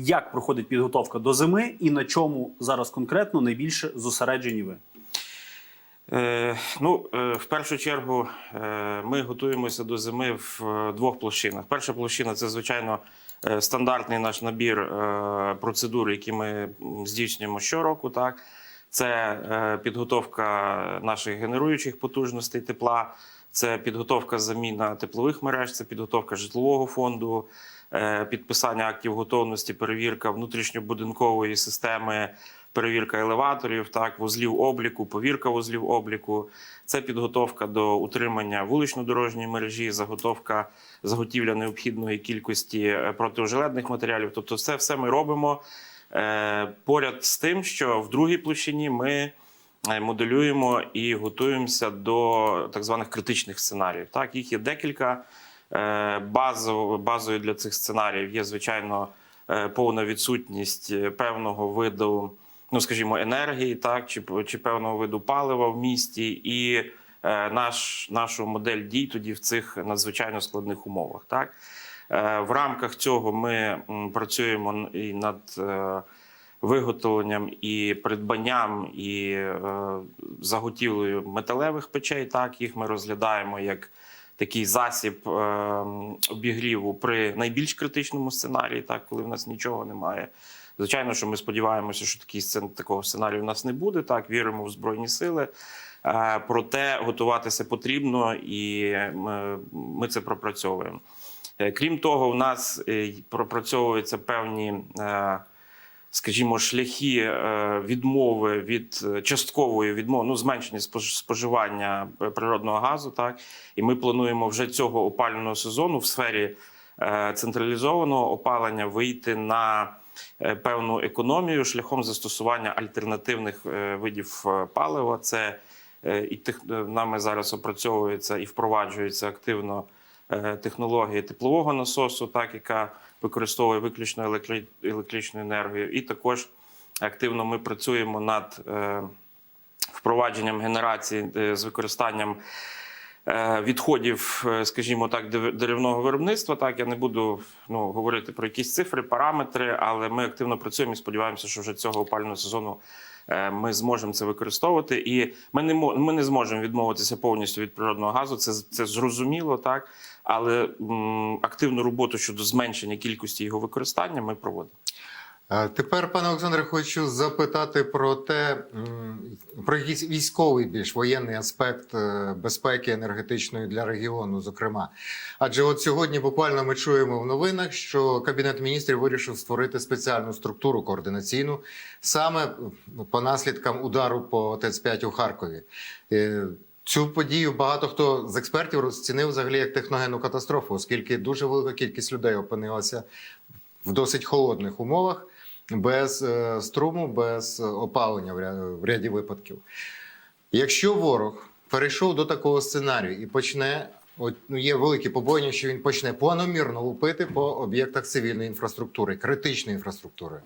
Як проходить підготовка до зими і на чому зараз конкретно найбільше зосереджені ви? Е, ну, е, в першу чергу, е, ми готуємося до зими в е, двох площинах. Перша площина це, звичайно, е, стандартний наш набір е, процедур, які ми здійснюємо щороку. Так? Це е, підготовка наших генеруючих потужностей тепла, це підготовка заміна теплових мереж, це підготовка житлового фонду, підписання актів готовності, перевірка внутрішньобудинкової системи, перевірка елеваторів, так, вузлів обліку, повірка вузлів обліку. Це підготовка до утримання вулично-дорожньої мережі, заготовка заготівля необхідної кількості е, протиожеледних матеріалів. Тобто, це все ми робимо е, поряд з тим, що в другій площині ми. е, Моделюємо і готуємося до так званих критичних сценаріїв. Так, їх є декілька. Е, базою для цих сценаріїв є, звичайно, е, повна відсутність е, певного виду, ну скажімо, енергії, так, чи, чи певного виду палива в місті, і наш, нашу модель дій тоді в цих надзвичайно складних умовах. Так. В рамках цього ми працюємо і над виготовленням і придбанням і е, заготівлею металевих печей. Так, їх ми розглядаємо як такий засіб е, обігріву при найбільш критичному сценарії, так, коли в нас нічого немає. Звичайно, що ми сподіваємося, що такий такого сценарію в нас не буде. Так, віримо в Збройні сили. Е, Проте готуватися потрібно, і ми, ми це пропрацьовуємо. Е, Крім того, у нас е, пропрацьовуються певні, е, скажімо, шляхи е, відмови від е, часткової відмови, ну зменшення спож- споживання е, природного газу. Так і ми плануємо вже цього опалювального сезону в сфері централізованого опалення вийти на певну економію шляхом застосування альтернативних видів палива. Це і тех, е, нами зараз опрацьовується і впроваджується активно технологія теплового насосу, так яка використовує виключно електри- електричну енергію, і також активно ми працюємо над е, впровадженням генерації е, з використанням. е, Відходів, скажімо так, деревного виробництва. Так я не буду ну, говорити про якісь цифри, параметри, але ми активно працюємо і сподіваємося, що вже цього опалювального сезону ми зможемо це використовувати. І ми не ми не зможемо відмовитися повністю від природного газу. Це це зрозуміло, так але м, активну роботу щодо зменшення кількості його використання ми проводимо. Тепер, пане Олександре, хочу запитати про те, про якийсь військовий більш воєнний аспект е, безпеки енергетичної для регіону, зокрема. Адже от сьогодні буквально ми чуємо в новинах, що Кабінет міністрів вирішив створити спеціальну структуру координаційну саме е, по наслідкам удару по ТЕЦ-5 у Харкові. Цю подію багато хто з експертів розцінив взагалі як техногенну катастрофу, оскільки дуже велика кількість людей опинилася в досить холодних умовах, без е, струму, без е, опалення в ряді випадків. Якщо ворог перейшов до такого сценарію і почне, от, ну, є великі побоєння, що він почне планомірно лупити по об'єктах цивільної інфраструктури, критичної інфраструктури.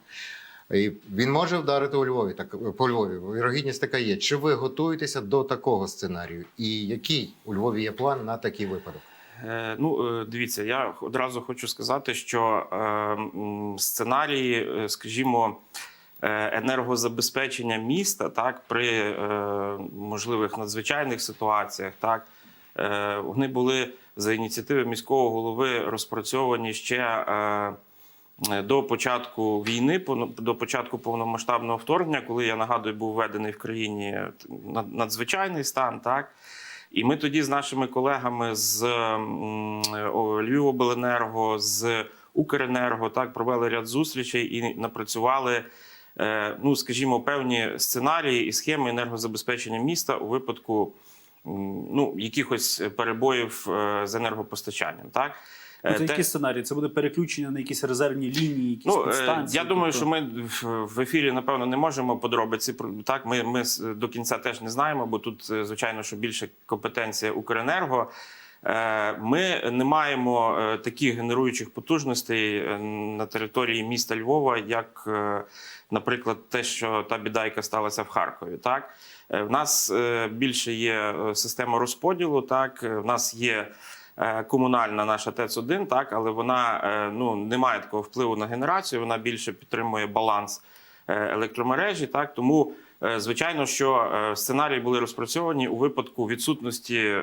І він може вдарити у Львові, так по Львові. Вірогідність така є. Чи ви готуєтеся до такого сценарію? І який у Львові є план на такий випадок? Е, Ну, е, дивіться, я одразу хочу сказати, що е, сценарії, скажімо, енергозабезпечення міста, так, при можливих надзвичайних ситуаціях, так, вони були за ініціативи міського голови розпрацьовані ще. Е, до початку війни, до початку повномасштабного вторгнення, коли я нагадую, був введений в країні над- надзвичайний стан, так і ми тоді з нашими колегами з Львівобленерго, з Укренерго так провели ряд зустрічей і напрацювали. е, Ну, скажімо, певні сценарії і схеми енергозабезпечення міста у випадку ну, якихось перебоїв е, з енергопостачанням. Так Ну, Це Е, які сценарії? Це буде переключення на якісь резервні лінії, якісь Ну, е, підстанції? я думаю, тобто- що ми в- ефірі напевно не можемо подробиці так. Ми, ми до кінця теж не знаємо, бо тут е, звичайно, що більше компетенція Укренерго. Ми не маємо таких генеруючих потужностей на території міста Львова, як, наприклад, те, що та біда, яка сталася в Харкові. Так в нас більше є система розподілу. Так, в нас є. Е, комунальна наша ТЕЦ-1, так, але вона е, ну, не має такого впливу на генерацію, вона більше підтримує баланс е, електромережі. Так, тому, звичайно, що сценарії були розпрацьовані у випадку відсутності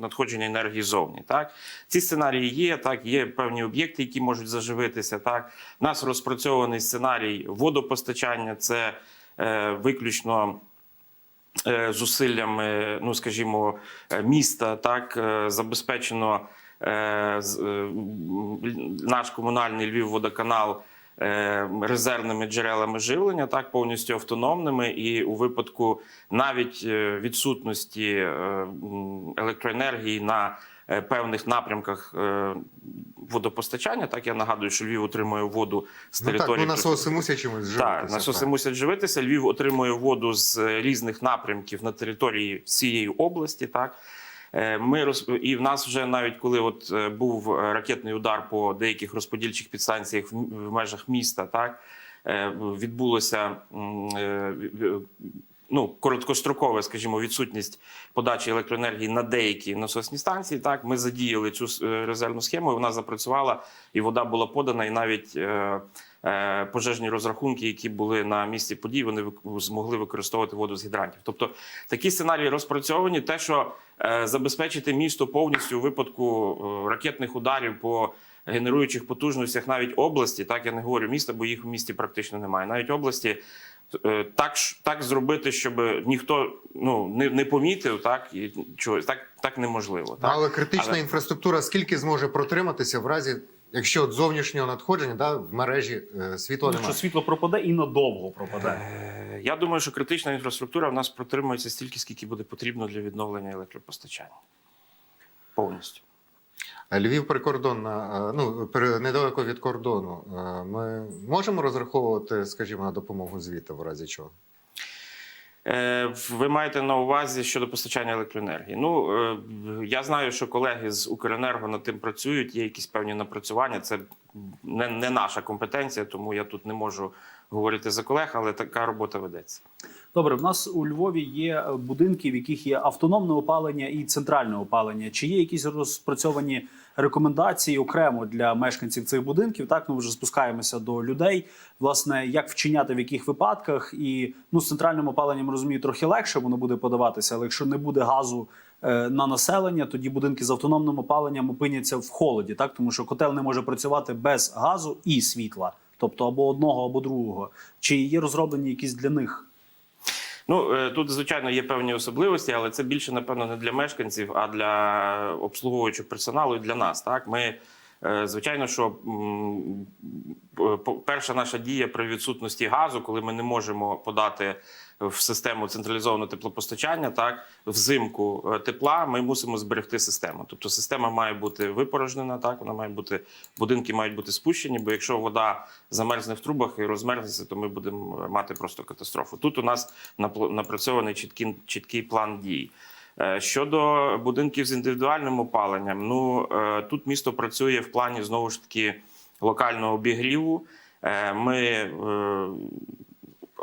надходження енергії зовні. Так. Ці сценарії є, так, є певні об'єкти, які можуть заживитися. Так. У нас розпрацьований сценарій водопостачання, це виключно зусиллями, ну скажімо, е, міста, так е, забезпечено е, е, наш комунальний Львівводоканал е, резервними джерелами живлення, так повністю автономними, і у випадку навіть е, відсутності е, електроенергії на е, певних напрямках е, водопостачання. Так я нагадую, що Львів отримує воду з Ну території ну насоси мусять чимось живитися. так, насоси мусять живитися. Львів отримує воду з е, різних напрямків на території всієї області. Так Е, ми роз... і в нас вже навіть коли от е, був ракетний удар по деяких розподільчих підстанціях в межах міста, так відбулося. Ну, короткострокова, скажімо, відсутність подачі електроенергії на деякі насосні станції. Так, ми задіяли цю е, резервну схему, і вона запрацювала, і вода була подана, і навіть е, е, пожежні розрахунки, які були на місці подій, вони змогли використовувати воду з гідрантів. Тобто такі сценарії розпрацьовані. Те, що забезпечити місто повністю у випадку ракетних ударів по генеруючих потужностях, навіть області, так я не говорю міста, бо їх в місті практично немає. Навіть області. Е, Так, ж- так зробити, щоб ніхто ну не, не помітив, так і чогось так, так неможливо. Так? Але критична Але- інфраструктура скільки зможе протриматися в разі, якщо от зовнішнього надходження да, в мережі е, світла Якщо світло пропаде і надовго пропаде. Е, Я думаю, що критична інфраструктура в нас протримується стільки, скільки буде потрібно для відновлення електропостачання. Повністю. Львів прикордонна, е, ну недалеко від кордону. Е, Ми можемо розраховувати, скажімо, на допомогу звідти в разі чого? Е, Ви маєте на увазі щодо постачання електроенергії. Ну я знаю, що колеги з Укренерго над тим працюють. Є якісь певні напрацювання. Це не, не наша компетенція, тому я тут не можу говорити за колег, але така робота ведеться. Добре, в нас у Львові є будинки, в яких є автономне опалення і центральне опалення. Чи є якісь розпрацьовані рекомендації окремо для мешканців цих будинків? Так, ми вже спускаємося до людей. Власне, як вчиняти в яких випадках? І ну з центральним опаленням розумію, трохи легше воно буде подаватися, але якщо не буде газу. е, На населення тоді будинки з автономним опаленням опиняться в холоді, так тому що котел не може працювати без газу і світла, тобто або одного, або другого. Чи є розроблені якісь для них Ну е, тут, звичайно, є певні особливості, але це більше, напевно, не для мешканців, а для обслуговуючого персоналу і для нас. Так, ми. е, Звичайно, що перша наша дія при відсутності газу, коли ми не можемо подати в систему централізованого теплопостачання, так взимку е, тепла, ми мусимо зберегти систему. Тобто система має бути випорожнена, так вона має бути будинки мають бути спущені. Бо якщо вода замерзне в трубах і розмерзнеться, то ми будемо мати просто катастрофу. Тут у нас напрацьований чіткий, чіткий план дій. Е, Щодо будинків з індивідуальним опаленням, ну е, тут місто працює в плані знову ж таки локального обігріву. Е, Ми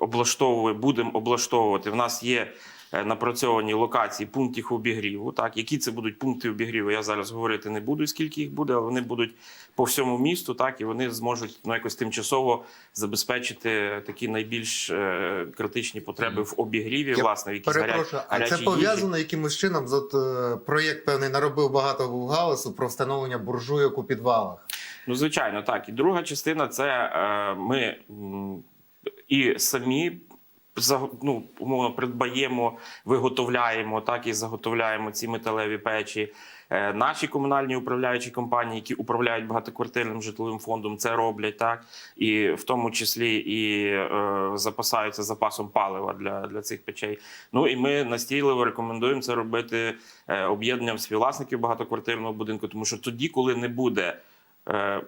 облаштовуємо, будемо облаштовувати. В нас є е, напрацьовані локації пунктів обігріву. Так, які це будуть пункти обігріву, я зараз говорити не буду, скільки їх буде, але вони будуть по всьому місту, так і вони зможуть ну, якось тимчасово забезпечити такі найбільш е, критичні потреби в обігріві, Я власне, в якісь Перепрошую, а це пов'язано якимось чином? з От е, проєкт певний наробив багато галасу про встановлення буржуйок у підвалах. Ну, звичайно, так. І друга частина це е, ми і самі ну, умовно придбаємо, виготовляємо, так і заготовляємо ці металеві печі. Е, Наші комунальні управляючі компанії, які управляють багатоквартирним житловим фондом, це роблять так, і в тому числі і е, запасаються запасом палива для, для цих печей. Ну і ми настійливо рекомендуємо це робити е, об'єднанням співвласників багатоквартирного будинку, тому що тоді, коли не буде е,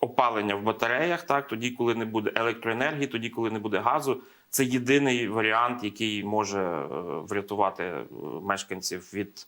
опалення в батареях, так тоді, коли не буде електроенергії, тоді, коли не буде газу, це єдиний варіант, який може е, врятувати е, мешканців від.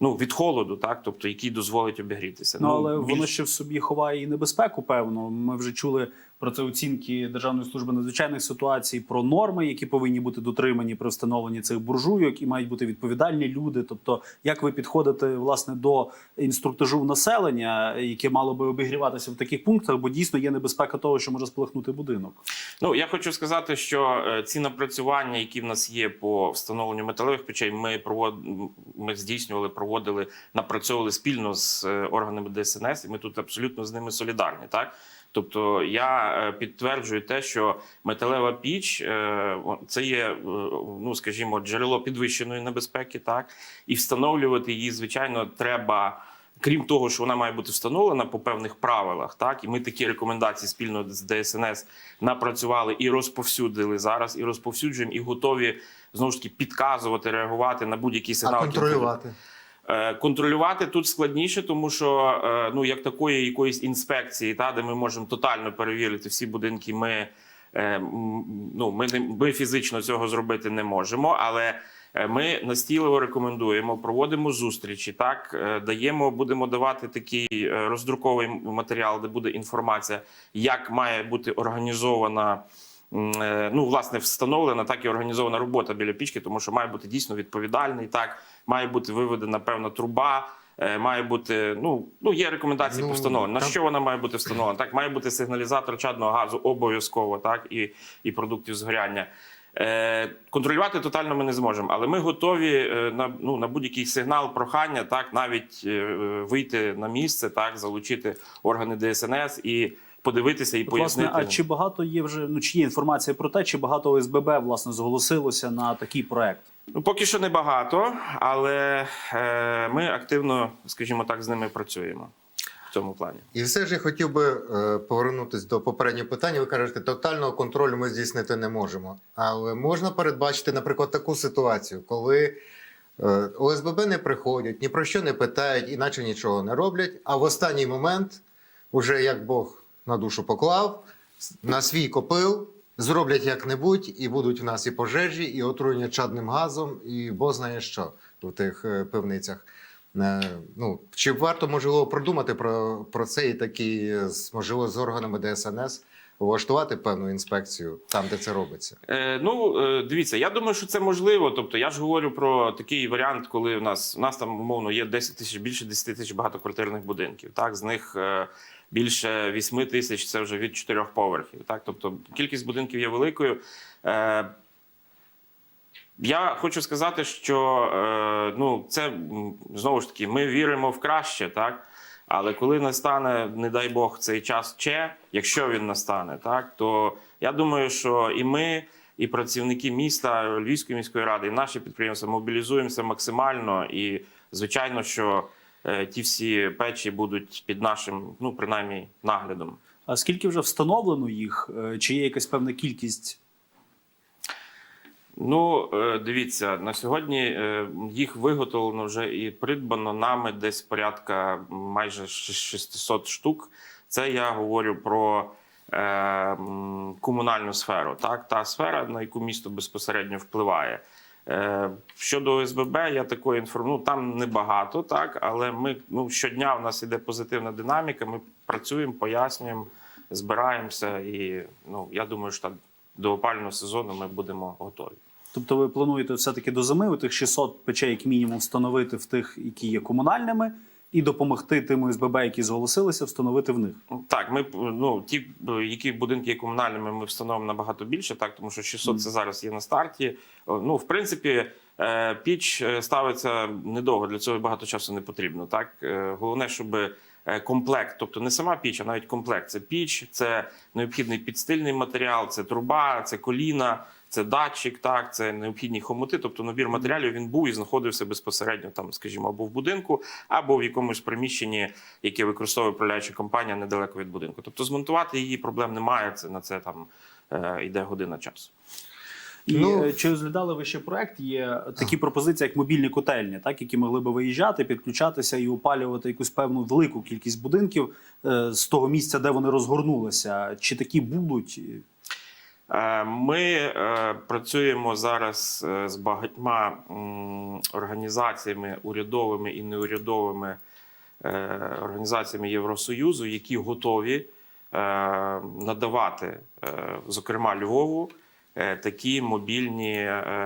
Ну, від холоду, так, тобто який дозволить обігрітися. Ну, але більш- воно ще в собі ховає і небезпеку, певно. Ми вже чули про це оцінки Державної служби надзвичайних ситуацій, про норми, які повинні бути дотримані при встановленні цих буржуйок, і мають бути відповідальні люди. Тобто, як ви підходите власне до інструктажу населення, яке мало би обігріватися в таких пунктах, бо дійсно є небезпека того, що може спалахнути будинок. Ну я хочу сказати, що е, ці напрацювання, які в нас є по встановленню металевих печей, ми провод... ми здійснювали, проводили, напрацьовували спільно з е, органами ДСНС, і ми тут абсолютно з ними солідарні. Так. Тобто я е, підтверджую те, що металева піч е, це є, е, ну скажімо, джерело підвищеної небезпеки, так і встановлювати її, звичайно, треба. Крім того, що вона має бути встановлена по певних правилах, так і ми такі рекомендації спільно з ДСНС напрацювали і розповсюдили зараз, і розповсюджуємо, і готові знову ж таки підказувати, реагувати на будь-які А сигнали. які контролювати? Е, Контролювати тут складніше, тому що е, ну як такої якоїсь інспекції, та де ми можемо тотально перевірити всі будинки. Ми е, ну ми не ми фізично цього зробити не можемо, але ми настійливо рекомендуємо, проводимо зустрічі. Так даємо, будемо давати такий роздруковий матеріал, де буде інформація, як має бути організована. Е, Ну, власне, встановлена так і організована робота біля пічки, тому що має бути дійсно відповідальний. Так має бути виведена певна труба. е, Має бути ну ну є рекомендації Ну, по. На там- що вона має бути встановлена? Так має бути сигналізатор чадного газу обов'язково, так і, і продуктів згоряння. Е, контролювати тотально ми не зможемо, але ми готові е, на ну на будь-який сигнал, прохання, так навіть е, вийти на місце, так залучити органи ДСНС і подивитися і От, Власне, а чи багато є вже ну чи є інформація про те, чи багато ОСББ власне зголосилося на такий проект? Ну, поки що не багато, але е, ми активно, скажімо так, з ними працюємо в цьому плані. І все ж я хотів би е, повернутися до попереднього питання. Ви кажете, тотального контролю ми здійснити не можемо. Але можна передбачити, наприклад, таку ситуацію, коли е, ОСББ не приходять, ні про що не питають, іначе нічого не роблять. А в останній момент, уже як Бог на душу поклав, на свій копил. Зроблять як-небудь, і будуть в нас і пожежі, і отруєння чадним газом, і бо знає що в тих е, пивницях. Е, Ну, чи варто можливо продумати про, про це і такі, можливо, з органами ДСНС влаштувати певну інспекцію там, де це робиться? Е, ну, е, дивіться, я думаю, що це можливо. Тобто, я ж говорю про такий варіант, коли у нас у нас там умовно є 10 тисяч більше 10 тисяч багатоквартирних будинків. Так, з них е, більше 8 тисяч це вже від 4 поверхів. Так, тобто кількість будинків є великою. Е, я хочу сказати, що е, ну це знову ж таки, ми віримо в краще, так. Але коли настане, не дай Бог, цей час ще, якщо він настане, так то я думаю, що і ми, і працівники міста Львівської міської ради, і наші підприємства мобілізуємося максимально. І звичайно, що ті всі печі будуть під нашим, ну принаймні, наглядом. А скільки вже встановлено їх? Е, Чи є якась певна кількість? Ну, е, дивіться, на сьогодні е, їх виготовлено вже і придбано нами десь порядка майже ш- 600 штук. Це я говорю про е, комунальну сферу. Так, та сфера, на яку місто безпосередньо впливає. Е, Щодо ОСББ, я такої інформую. Ну, там небагато, так, але ми ну, щодня у нас іде позитивна динаміка. Ми працюємо, пояснюємо, збираємося, і ну, я думаю, що до опального сезону ми будемо готові. Тобто ви плануєте все-таки до зими тих 600 печей, як мінімум, встановити в тих, які є комунальними, і допомогти тим ОСББ, які зголосилися, встановити в них. Так, ми ну ті, які будинки є комунальними, ми встановимо набагато більше, так тому що 600 це зараз є на старті. Ну, в принципі, е, піч е, ставиться недовго, для цього багато часу не потрібно. Так, Е, головне, щоб комплект, тобто не сама піч, а навіть комплект. Це піч, це необхідний підстильний матеріал, це труба, це коліна. Це датчик, так, це необхідні хомути. Тобто набір матеріалів він був і знаходився безпосередньо там, скажімо, або в будинку, або в якомусь приміщенні, яке використовує управляюча компанія недалеко від будинку. Тобто змонтувати її проблем немає. Це на це там е, йде година часу. І Ну- е, чи розглядали ви ще проект? Є такі пропозиції, як мобільні котельні, так які могли би виїжджати, підключатися і опалювати якусь певну велику кількість будинків е, з того місця, де вони розгорнулися. Чи такі будуть? Е, Ми е, працюємо зараз е, з багатьма організаціями урядовими і неурядовими організаціями Євросоюзу, які готові надавати, зокрема Львову, такі мобільні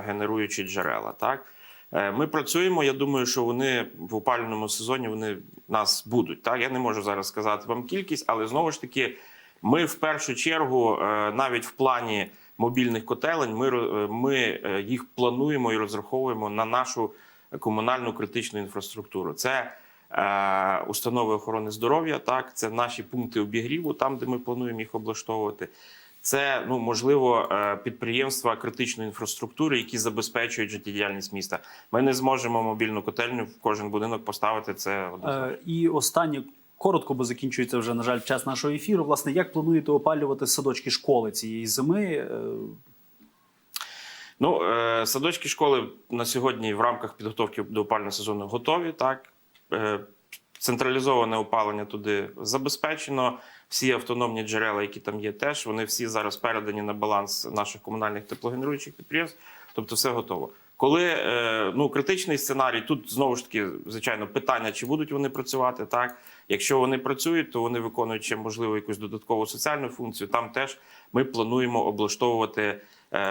генеруючі джерела. Так? Ми працюємо. Я думаю, що вони в опалювальному сезоні вони нас будуть. Так, я не можу зараз сказати вам кількість, але знову ж таки, ми в першу чергу, е, навіть в плані мобільних котелень, ми, е, ми е, їх плануємо і розраховуємо на нашу комунальну критичну інфраструктуру. Це установи охорони здоров'я, так це наші пункти обігріву, там де ми плануємо їх облаштовувати. Це ну можливо підприємства критичної інфраструктури, які забезпечують життєдіяльність міста. Ми не зможемо мобільну котельню в кожен будинок поставити. Це однозначно. І останнє коротко, бо закінчується вже на жаль час нашого ефіру. Власне, як плануєте опалювати садочки школи цієї зими? Е, Ну, е, садочки школи на сьогодні в рамках підготовки до опального сезону готові. Так е, централізоване опалення туди забезпечено. Всі автономні джерела, які там є, теж вони всі зараз передані на баланс наших комунальних теплогенеруючих підприємств. Тобто, все готово. Коли е, ну критичний сценарій, тут знову ж таки, звичайно, питання, чи будуть вони працювати так. Якщо вони працюють, то вони виконують ще можливо якусь додаткову соціальну функцію. Там теж ми плануємо облаштовувати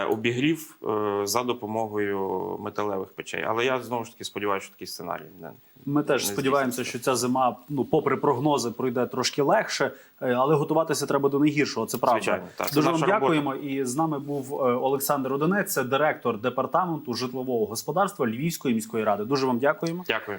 обігрів е, за допомогою металевих печей. Але я знову ж таки сподіваюся, що такий сценарій не Ми теж не сподіваємося, що ця зима, ну попри прогнози, пройде трошки легше, е, але готуватися треба до найгіршого. Це правда. Звичайно, так. Це Дуже вам наша робота. дякуємо. І з нами був е, Олександр Одинець, це директор департаменту житлового господарства Львівської міської ради. Дуже вам дякуємо. Дякую.